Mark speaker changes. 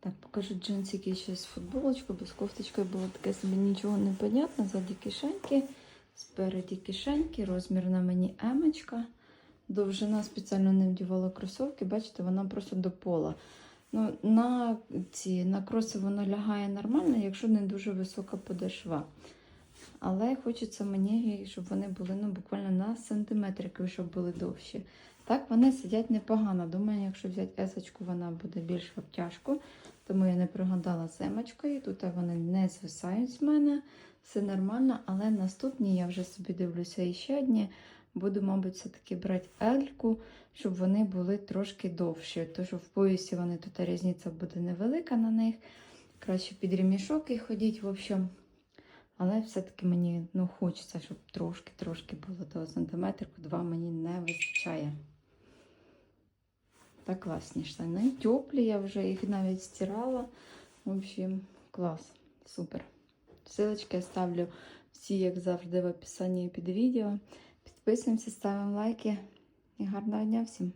Speaker 1: Так, покажу джинсики ще з футболочкою, бо з кофточкою було таке собі нічого не понятно. Ззаді кишеньки, спереді кишеньки, розмір на мені емочка. Довжина спеціально не вдівала кросовки, бачите, вона просто до пола. Ну, на ці на кроси вона лягає нормально, якщо не дуже висока подошва. Але хочеться мені, щоб вони були ну, буквально на сантиметрик, щоб були довші. Так, вони сидять непогано. Думаю, якщо взяти есочку, вона буде більш в обтяжку. Тому я не пригадала з емочкою. Тут вони не звисають з мене, все нормально. Але наступні я вже собі дивлюся і ще одні. Буду, мабуть, все-таки брати ельку, щоб вони були трошки довші. Що в поясі вони тут різниця буде невелика на них. Краще під ремішок і ходіть, в общем. Але все-таки мені ну, хочеться, щоб трошки-трошки було до сантиметрику. Два мені не вистачає. Так класні штани. Теплі, я вже їх навіть стирала. В общем, клас, супер. Ссылочки я ставлю всі, як завжди, в описанні під відео. Підписуємося, ставимо лайки і гарного дня всім!